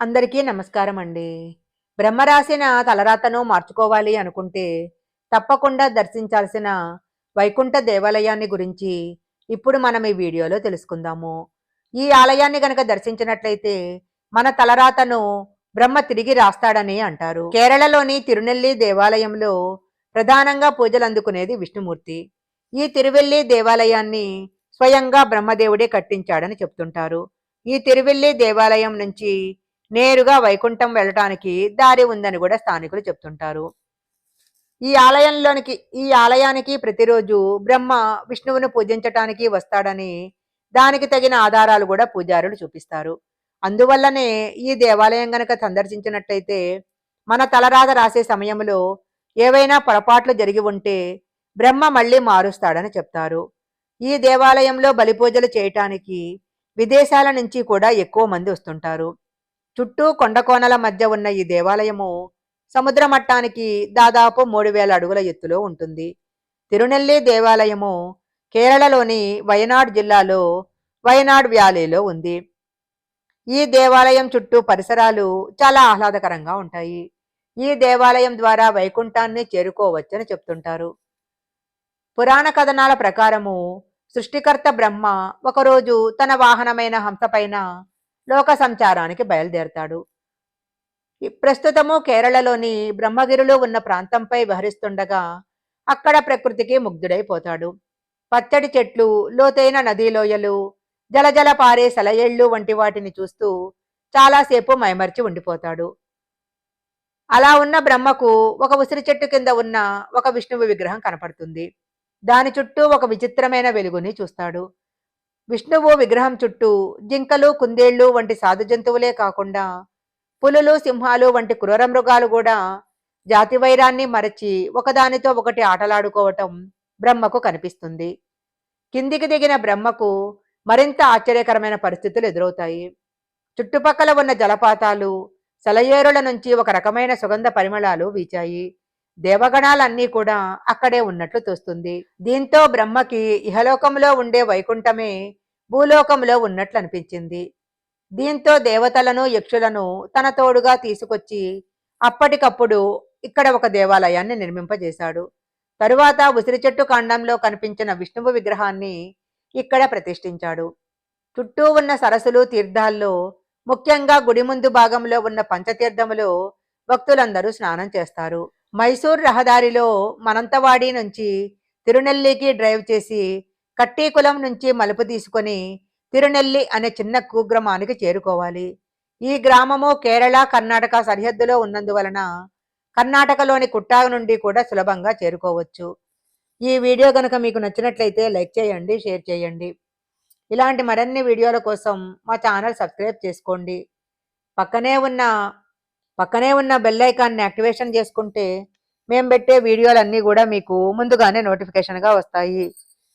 అందరికీ నమస్కారం అండి బ్రహ్మరాసిన తలరాతను మార్చుకోవాలి అనుకుంటే తప్పకుండా దర్శించాల్సిన వైకుంఠ దేవాలయాన్ని గురించి ఇప్పుడు మనం ఈ వీడియోలో తెలుసుకుందాము. ఈ ఆలయాన్ని గనక దర్శించినట్లయితే మన తలరాతను బ్రహ్మ తిరిగి రాస్తాడని అంటారు. కేరళలోని తిరునెల్లి దేవాలయంలో ప్రధానంగా పూజలు అందుకునేది విష్ణుమూర్తి. ఈ తిరువెల్లి దేవాలయాన్ని స్వయంగా బ్రహ్మదేవుడే కట్టించాడని చెప్తుంటారు. ఈ తిరువెల్లి దేవాలయం నుంచి నేరుగా వైకుంఠం వెళ్ళటానికి దారి ఉందని కూడా స్థానికులు చెప్తుంటారు. ఈ ఆలయంలోనికి ఈ ఆలయానికి ప్రతిరోజు బ్రహ్మ విష్ణువును పూజించటానికి వస్తాడని దానికి తగిన ఆధారాలు కూడా పూజారులు చూపిస్తారు. అందువల్లనే ఈ దేవాలయం గనక సందర్శించినట్లయితే మన తలరాత రాసే సమయంలో ఏవైనా పొరపాట్లు జరిగి ఉంటే బ్రహ్మ మళ్ళీ మారుస్తాడని చెప్తారు. ఈ దేవాలయంలో బలిపూజలు చేయటానికి విదేశాల నుంచి కూడా ఎక్కువ మంది వస్తుంటారు. చుట్టూ కొండకోనల మధ్య ఉన్న ఈ దేవాలయము సముద్ర మట్టానికి దాదాపు మూడు వేల అడుగుల ఎత్తులో ఉంటుంది. తిరునెల్లి దేవాలయము కేరళలోని వయనాడ్ జిల్లాలో వయనాడ్ వ్యాలీలో ఉంది. ఈ దేవాలయం చుట్టూ పరిసరాలు చాలా ఆహ్లాదకరంగా ఉంటాయి. ఈ దేవాలయం ద్వారా వైకుంఠాన్ని చేరుకోవచ్చని చెప్తుంటారు. పురాణ కథనాల ప్రకారము సృష్టికర్త బ్రహ్మ ఒకరోజు తన వాహనమైన హంసపైన లోక సంచారానికి బయలుదేరతాడు. ప్రస్తుతము కేరళలోని బ్రహ్మగిరిలో ఉన్న ప్రాంతంపై విహరిస్తుండగా అక్కడ ప్రకృతికి ముగ్ధుడైపోతాడు. పచ్చడి చెట్లు లోతైన నదీలోయలు జలజల పారే సెలయేళ్ళు వంటి వాటిని చూస్తూ చాలాసేపు మైమర్చి ఉండిపోతాడు. అలా ఉన్న బ్రహ్మకు ఒక ఉసిరి చెట్టు కింద ఉన్న ఒక విష్ణువు విగ్రహం కనపడుతుంది. దాని చుట్టూ ఒక విచిత్రమైన వెలుగుని చూస్తాడు. విష్ణువు విగ్రహం చుట్టూ జింకలు కుందేళ్ళు వంటి సాధు జంతువులే కాకుండా పులులు సింహాలు వంటి క్రూర మృగాలు కూడా జాతి వైరాన్ని మరచి ఒకదానితో ఒకటి ఆటలాడుకోవటం బ్రహ్మకు కనిపిస్తుంది. కిందికి దిగిన బ్రహ్మకు మరింత ఆశ్చర్యకరమైన పరిస్థితులు ఎదురవుతాయి. చుట్టుపక్కల ఉన్న జలపాతాలు సెలయేరుల నుంచి ఒక రకమైన సుగంధ పరిమళాలు వీచాయి. దేవగణాలన్నీ కూడా అక్కడే ఉన్నట్లు తోస్తుంది. దీంతో బ్రహ్మకి ఇహలోకంలో ఉండే వైకుంఠమే భూలోకంలో ఉన్నట్లు అనిపించింది దీంతో దేవతలను యక్షులను తన తోడుగా తీసుకొచ్చి అప్పటికప్పుడు ఇక్కడ ఒక దేవాలయాన్ని నిర్మింపజేశాడు. తరువాత ఉసిరి చెట్టు కాండంలో కనిపించిన విష్ణువు విగ్రహాన్ని ఇక్కడ ప్రతిష్ఠించాడు. చుట్టూ ఉన్న సరస్సులు తీర్థాల్లో ముఖ్యంగా గుడి ముందు భాగంలో ఉన్న పంచతీర్థములో భక్తులందరూ స్నానం చేస్తారు. మైసూర్ రహదారిలో మనంతవాడి నుంచి తిరునెల్లికి డ్రైవ్ చేసి కట్టీకులం నుంచి మలుపు తీసుకొని తిరునెల్లి అనే చిన్న కుగ్రామానికి చేరుకోవాలి. ఈ గ్రామము కేరళ కర్ణాటక సరిహద్దులో ఉన్నందువలన కర్ణాటకలోని కుట్టాగ నుండి కూడా సులభంగా చేరుకోవచ్చు. ఈ వీడియో కనుక మీకు నచ్చినట్లయితే లైక్ చేయండి షేర్ చేయండి. ఇలాంటి మరిన్ని వీడియోల కోసం మా ఛానల్ సబ్స్క్రైబ్ చేసుకోండి. పక్కనే ఉన్న పక్కనే ఉన్న బెల్ ఐకాన్ని యాక్టివేషన్ చేసుకుంటే మేము పెట్టే వీడియోలన్నీ కూడా మీకు ముందుగానే నోటిఫికేషన్గా వస్తాయి.